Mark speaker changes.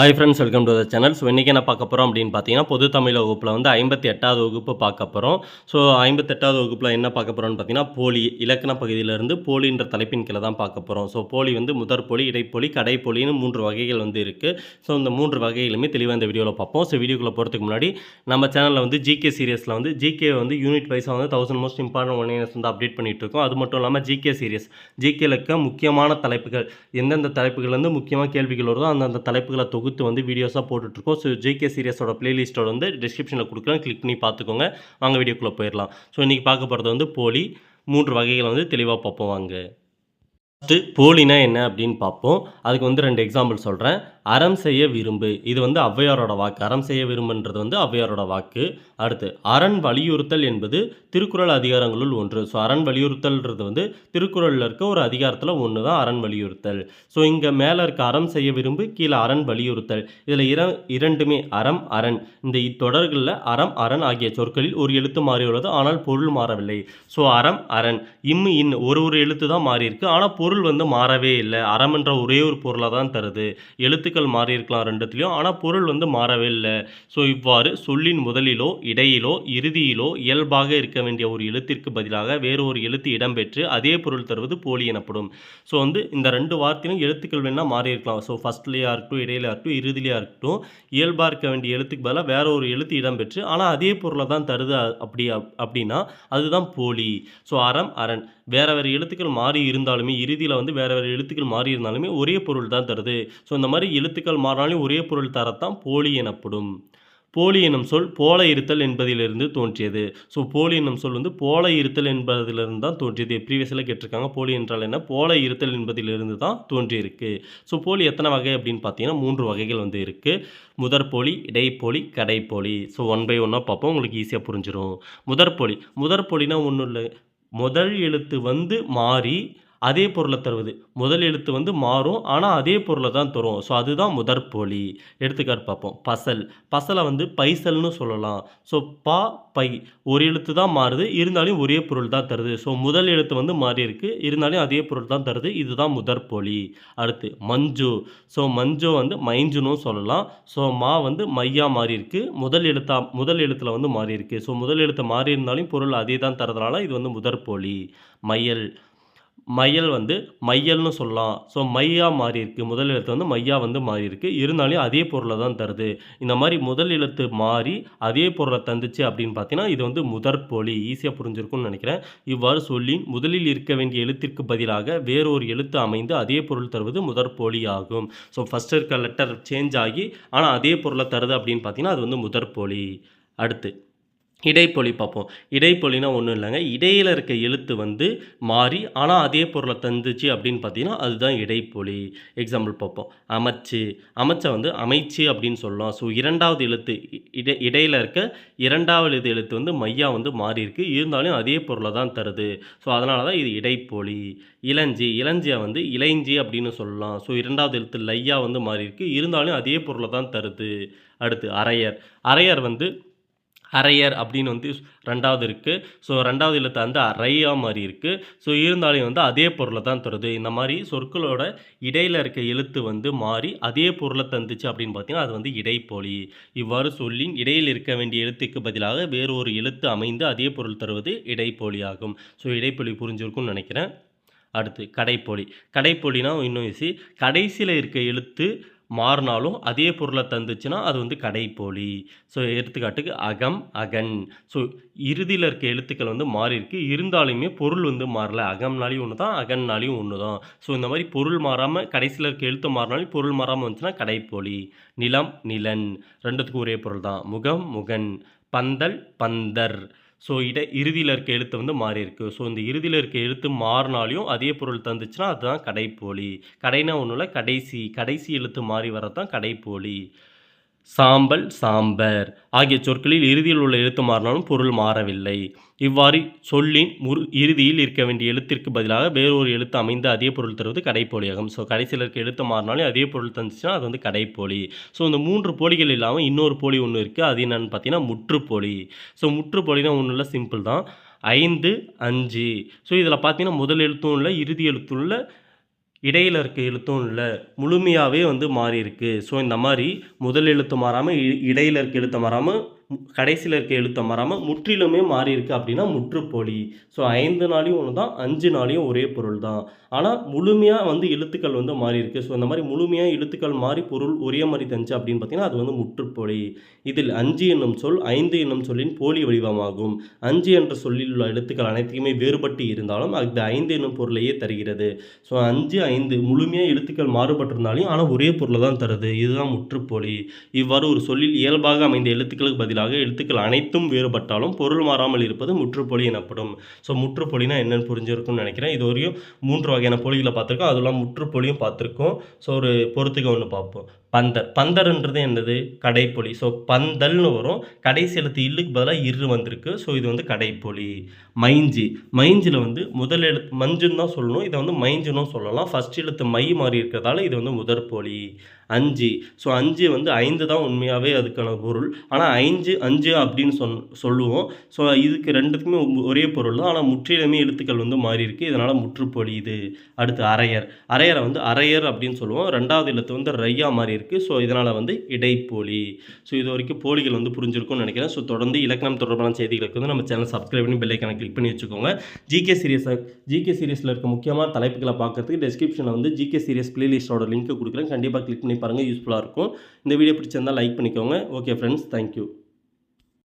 Speaker 1: Hi friends welcome to the channel so இன்றைக்கி என்ன பார்க்க போகிறோம் அப்படின்னு பார்த்தீங்கன்னா பொது தமிழ் வகுப்பில் வந்து ஐம்பத்தி எட்டாவது வகுப்பு பார்க்க போகிறோம் ஸோ ஐம்பத்தெட்டாவது வகுப்பில் என்ன பார்க்க போகிறோம்னு பார்த்தீங்கன்னா போலி இலக்கண பகுதியிலேருந்து போலின்ற தலைப்பின் கீழே தான் பார்க்க போகிறோம் ஸோ போலி வந்து முதற் போலி இடைப்போலி கடைப்போலின்னு மூன்று வகைகள் வந்து இருக்குது ஸோ இந்த மூன்று வகைகளுமே தெளிவாக இந்த வீடியோவில் பார்ப்போம். ஸோ வீடியோக்குள்ளே போகிறதுக்கு முன்னாடி நம்ம சேனலில் வந்து ஜிகே சீரியஸில் வந்து ஜிகே வந்து யூனிட் வைஸாக வந்து தௌசண்ட் மோஸ்ட் இம்பார்ட்டன்ட் ஒன் வந்து அப்டேட் பண்ணிகிட்டு இருக்கோம். அது மட்டும் இல்லாமல் ஜிகே சீரியஸ் ஜிகேல இருக்க முக்கியமான தலைப்புகள் எந்தெந்த தலைப்புகள் வந்து முக்கியமாக கேள்விகள் வருதோ அந்தந்த தலைப்புகளை தொகுத்து வந்து வீடியோஸாக போட்டுட்ருக்கோம். ஸோ ஜிகே சீரியஸோட பிளேலிஸ்ட்டோட வந்து டிஸ்கிரிப்ஷனில் கொடுக்குறேன் கிளிக் பண்ணி பார்த்துக்கோங்க. வாங்க வீடியோக்குள்ளே போயிடலாம். ஸோ இன்றைக்கி பார்க்க போகிறது வந்து போலி. மூன்று வகைகளை வந்து தெளிவாக பார்ப்போம். வாங்க. ஃபஸ்ட்டு போலினா என்ன அப்படின்னு பார்ப்போம். அதுக்கு வந்து ரெண்டு எக்ஸாம்பிள் சொல்கிறேன் அறம் செய்ய விரும்பு. இது வந்து ஔவையாரோட வாக்கு. அறம் செய்ய விரும்புன்றது வந்து ஔவையாரோட வாக்கு. அடுத்து அரண் வலியுறுத்தல் என்பது திருக்குறள் அதிகாரங்களுள் ஒன்று. ஸோ அரண் வலியுறுத்தல்ன்றது வந்து திருக்குறளில் இருக்க ஒரு அதிகாரத்தில் ஒன்று தான் அரண் வலியுறுத்தல். ஸோ இங்கே மேலே இருக்க அறம் செய்ய விரும்பு கீழே அரண் வலியுறுத்தல். இதில் இர இரண்டுமே அறம் அரண் இந்த இத்தொடர்களில் அறம் அரண் ஆகிய சொற்களில் ஒரு எழுத்து மாறியுள்ளது. ஆனால் பொருள் மாறவில்லை. ஸோ அறம் அரண் இம் இன் ஒரு ஒரு எழுத்து தான் மாறியிருக்கு. ஆனால் பொருள் வந்து மாறவே இல்லை. அறம் என்ற ஒரே ஒரு பொருளாக தான் தருது. எழுத்து எழுத்துக்கள் மாறி இருக்கலாம் ரெண்டுத்துலேயும். ஆனால் பொருள் வந்து மாறவே இல்லை. ஸோ இவ்வாறு சொல்லின் முதலிலோ இடையிலோ இறுதியிலோ இயல்பாக இருக்க வேண்டிய ஒரு எழுத்திற்கு பதிலாக வேறு ஒரு எழுத்து இடம்பெற்று அதே பொருள் தருவது போலி எனப்படும். ஸோ வந்து இந்த ரெண்டு வார்த்தையிலும் எழுத்துக்கள் வேணால் மாறி இருக்கலாம் ஸோ ஃபஸ்ட்லேயா இருக்கட்டும் இடையில இருக்கட்டும் இறுதிலையா இருக்கட்டும் இயல்பாக இருக்க வேண்டிய எழுத்துக்கு பதிலாக வேற ஒரு எழுத்து இடம்பெற்று ஆனால் அதே பொருளை தான் தருது அப்படி அப்படின்னா அதுதான் போலி. ஸோ அறம் அரண். வேற வேறு எழுத்துக்கள் மாறி இருந்தாலுமே இறுதியில் வந்து வேறு வேறு எழுத்துக்கள் மாறி இருந்தாலுமே ஒரே பொருள் தான் தருது. ஸோ இந்த மாதிரி எழுத்துக்கள் மாறினாலும் ஒரே பொருள் தரத்தான் போலி எனப்படும். போலி எனும் சொல் போல இருத்தல் என்பதிலிருந்து தோன்றியது. ஸோ போலி எனும் சொல் வந்து போல இருத்தல் என்பதிலிருந்து தான் தோன்றியது. ப்ரீவியஸில் கேட்டிருக்காங்க. போலி என்றால் என்ன? போல இருத்தல் என்பதிலிருந்து தான் தோன்றியிருக்கு. ஸோ போலி எத்தனை வகை அப்படின்னு பார்த்தீங்கன்னா மூன்று வகைகள் வந்து இருக்குது முதற்போலி இடைப்போலி கடைப்போலி. ஸோ ஒன் பை ஒன்னாக பார்ப்போம். உங்களுக்கு ஈஸியாக புரிஞ்சிடும் முதற்போலி. முதற்போலினா ஒன்றும் இல்லை. முதல் எழுத்து வந்து மாறி அதே பொருளை தருவது. முதல் எழுத்து வந்து மாறும் ஆனால் அதே பொருளை தான் தரும். ஸோ அதுதான் முதற்போலி. எடுத்துக்காட்டு பார்ப்போம். பசல். பசலை வந்து பைசல்னு சொல்லலாம். ஸோ பா பை. ஒரு எழுத்து தான் மாறுது. இருந்தாலும் ஒரே பொருள் தான் தருது. ஸோ முதல் எழுத்து வந்து மாறி இருக்கு இருந்தாலும் அதே பொருள் தான் தருது. இதுதான் முதற்போலி. அடுத்து மஞ்சு. ஸோ மஞ்சு வந்து மைஞ்சுன்னு சொல்லலாம். ஸோ மா வந்து மையா மாறி இருக்கு முதல் எழுத்தா முதல் எழுத்துல வந்து மாறி இருக்கு ஸோ முதல் எழுத்து மாறி இருந்தாலும் பொருள் அதே தான் தரதுனால இது வந்து முதற்போலி. மையல். மையல் வந்து மையல்னு சொல்லலாம். ஸோ மையா மாறியிருக்கு. முதல் எழுத்து வந்து மையா வந்து மாறியிருக்கு. இருந்தாலும் அதே பொருளை தான் தருது. இந்த மாதிரி முதல் எழுத்து மாறி அதே பொருளை தந்துச்சு அப்படின்னு பார்த்தீங்கன்னா இது வந்து முதற்பொலி. ஈஸியாக புரிஞ்சிருக்கும்னு நினைக்கிறேன். இவ்வாறு சொல்லி முதலில் இருக்க வேண்டிய எழுத்திற்கு பதிலாக வேறொரு எழுத்து அமைந்து அதே பொருள் தருவது முதற்போலி ஆகும். ஸோ ஃபஸ்ட் இருக்க லெட்டர் சேஞ்ச் ஆகி ஆனால் அதே பொருளை தருது அப்படின்னு பார்த்தீங்கன்னா அது வந்து முதற்போலி. அடுத்து. இடைப்பொலி பார்ப்போம். இடைப்பொலினா ஒன்றும் இல்லைங்க. இடையில் இருக்க எழுத்து வந்து மாறி ஆனால் அதே பொருளை தந்துச்சு அப்படின்னு பார்த்தீங்கன்னா அதுதான் இடைப்பொலி. எக்ஸாம்பிள் பார்ப்போம். அமைச்சு. அமைச்ச வந்து அமைச்சு அப்படின்னு சொல்லலாம். ஸோ இரண்டாவது எழுத்து இடை இடையில் இருக்க இரண்டாவது எழுத்து வந்து மையா வந்து மாறி இருக்குது இருந்தாலும் அதே பொருளை தான் தருது. ஸோ அதனால தான் இது இடைப்பொலி. இளஞ்சி. இளஞ்சியை வந்து இளைஞ்சி அப்படின்னு சொல்லலாம். ஸோ இரண்டாவது எழுத்து லையா வந்து மாறி இருக்குது இருந்தாலும் அதே பொருளை தான் தருது. அடுத்து அரையர். அரையர் வந்து அரையர் அப்படின்னு வந்து ரெண்டாவது இருக்குது ஸோ ரெண்டாவது எழுத்து வந்து அரையா மாதிரி இருக்குது ஸோ இருந்தாலும் வந்து அதே பொருளை தான் தருது. இந்த மாதிரி சொற்களோட இடையில் இருக்க எழுத்து வந்து மாறி அதே பொருளை தந்துச்சு அப்படின்னு பார்த்தீங்கன்னா அது வந்து இடைப்பொலி. இவ்வாறு சொல்லி இடையில் இருக்க வேண்டிய எழுத்துக்கு பதிலாக வேறு ஒரு எழுத்து அமைந்து அதே பொருள் தருவது இடைப்பொலி ஆகும் ஸோ இடைப்பொலி புரிஞ்சிருக்கும்னு நினைக்கிறேன். அடுத்து கடைப்பொலி. கடைப்பொலினா இன்னும் ஈஸி. கடைசியில் இருக்க எழுத்து மாறினாலும் அதே பொருளை தந்துச்சுன்னா அது வந்து கடைப்போலி. ஸோ எடுத்துக்காட்டுக்கு அகம் அகன். ஸோ இறுதியில் இருக்க எழுத்துக்கள் வந்து மாறிருக்கு இருந்தாலுமே பொருள் வந்து மாறல. அகம்னாலையும் ஒன்று தான் அகன்னாலையும் ஒன்று தான் ஸோ இந்த மாதிரி பொருள் மாறாமல் கடைசியில் இருக்க எழுத்து மாறினாலும் பொருள் மாறாமல் வந்துச்சுன்னா கடைப்போலி. நிலம் நிலன். ரெண்டுத்துக்கும் ஒரே பொருள் தான் முகம் முகன். பந்தல் பந்தர். ஸோ இதை இறுதியில் இருக்க எழுத்து வந்து மாறியிருக்கு. ஸோ இந்த இறுதியில் இருக்க எழுத்து மாறினாலையும் அதே பொருள் தந்துச்சுன்னா அதுதான் கடைப்போலி. கடைனா ஒன்றும் இல்லை கடைசி. கடைசி எழுத்து மாறி வரதான் கடைப்போலி. சாம்பல் சாம்பர். ஆகிய சொற்களில் இறுதியில் உள்ள எழுத்து மாறினாலும் பொருள் மாறவில்லை. இவ்வாறு சொல்லின் முரு இறுதியில் இருக்க வேண்டிய எழுத்திற்கு பதிலாக வேறொரு எழுத்து அமைந்து அதே பொருள் தருவது கடைப்போலியாகும் ஸோ கடைசியில் இருக்க எழுத்து மாறினாலும் அதே பொருள் தந்துச்சுன்னா அது வந்து கடைப்போலி ஸோ இந்த மூன்று போலிகள் இல்லாமல் இன்னொரு போலி ஒன்று இருக்குது அது என்னென்னு பார்த்தீங்கன்னா முற்றுப்போலி. ஸோ முற்றுப்போலினா ஒன்றும் இல்லை சிம்பிள் தான். ஐந்து அஞ்சு. ஸோ இதில் பார்த்தீங்கன்னா முதல் எழுத்தும் இல்லை இறுதி எழுத்தும் இல்லை. இடையில் இருக்க எழுத்தும் இல்லை முழுமையாகவே வந்து மாறிருக்கு ஸோ இந்த மாதிரி முதல் எழுத்து மாறாமல் இடையில் இருக்க எழுத்து மாறாமல் கடைசியில் இருக்க எழுத்தை மாறாமல் முற்றிலுமே மாறியிருக்கு அப்படின்னா முற்றுப்பொலி. ஸோ ஐந்து நாளையும் ஒன்று தான் அஞ்சு நாளையும் ஒரே பொருள் தான் ஆனால் முழுமையாக வந்து எழுத்துக்கள் வந்து மாறியிருக்கு ஸோ இந்த மாதிரி முழுமையாக எழுத்துக்கள் மாறி பொருள் ஒரே மாதிரி தந்துச்சு அப்படின்னு பார்த்தீங்கன்னா அது வந்து முற்றுப்பொலி. இதில் அஞ்சு என்னும் சொல் ஐந்து என்னும் சொல்லின் போலி வடிவமாகும். அஞ்சு என்ற சொல்லில் உள்ள எழுத்துக்கள் அனைத்தையுமே வேறுபட்டு இருந்தாலும் அது ஐந்து என்னும் பொருளையே தருகிறது. ஸோ அஞ்சு ஐந்து முழுமையாக எழுத்துக்கள் மாறுபட்டிருந்தாலையும் ஆனால் ஒரே பொருளை தான் தருது. இதுதான் முற்றுப்பொலி. இவ்வாறு ஒரு சொல்லில் இயல்பாக அமைந்த எழுத்துக்களுக்கு பதிலாக எழுத்துக்கள் அனைத்தும் வேறுபட்டாலும் பொருள் மாறாமல் இருப்பது முற்றுப்பொலி எனப்படும். ஸோ முற்றுப்பொலினா என்னென்னு புரிஞ்சிருக்கும்னு நினைக்கிறேன். இது வரையும் மூன்று வகையான பொலிகளை பார்த்துருக்கோம். அதெல்லாம் முற்றுப்பொலியும் பார்த்துருக்கோம். ஸோ ஒரு பொறுத்துக்க ஒன்று பார்ப்போம். பந்தர். பந்தர்ன்றது என்னது? கடைப்பொலி. ஸோ பந்தல்னு வரும். கடைசி எழுத்து இல்லுக்கு பதிலாக இரு வந்திருக்கு. ஸோ இது வந்து கடைப்பொலி. மைஞ்சி. மைஞ்சில் வந்து முதல் எழுத்து மஞ்சுன்னு தான் சொல்லணும். இதை வந்து மைஞ்சுன்னு சொல்லலாம். ஃபர்ஸ்ட் எழுத்து மை மாறி இருக்கிறதால இது வந்து முதற்பொலி. அஞ்சு. ஸோ அஞ்சு வந்து ஐந்து தான் உண்மையாகவே அதுக்கான பொருள். ஆனால் ஐந்து அஞ்சு அப்படின்னு சொல் சொல்லுவோம். ஸோ இதுக்கு ரெண்டுத்துக்குமே ஒரே பொருள் தான். ஆனால் முற்றிலுமே எழுத்துக்கள் வந்து மாறி இருக்கு. இதனால் முற்றுப்பொலி இது. அடுத்து அரையர். அரையரை வந்து அரையர் அப்படின்னு சொல்லுவோம். ரெண்டாவது எழுத்து வந்து ரையா மாறி இருக்கு. ஸோ இதனால் வந்து இடைப்போலி. ஸோ இது வரைக்கும் போலிகள் வந்து புரிஞ்சிருக்கும்னு நினைக்கிறேன். ஸோ தொடர்ந்து இலக்கணம் தொடர்பான செய்திகளுக்கு வந்து நம்ம சேனல் சப்ஸ்கிரைப் பண்ணி பெல்லைக்கான கிளிக் பண்ணி வச்சுக்கோங்க. ஜிகே சீரியஸை ஜிகே சீரியஸில் இருக்க முக்கியமான தலைப்புகளை பார்க்கறதுக்கு டெஸ்கிரிப்ஷனில் வந்து ஜிகே சீரியஸ் பிளேலிஸ்டோட லிங்க் கொடுக்குறேன். கண்டிப்பாக கிளிக் பண்ணி பாருங்கள் யூஸ்ஃபுல்லாக இருக்கும். இந்த வீடியோ பிடிச்சிருந்தால் லைக் பண்ணிக்கோங்க. Okay friends thank you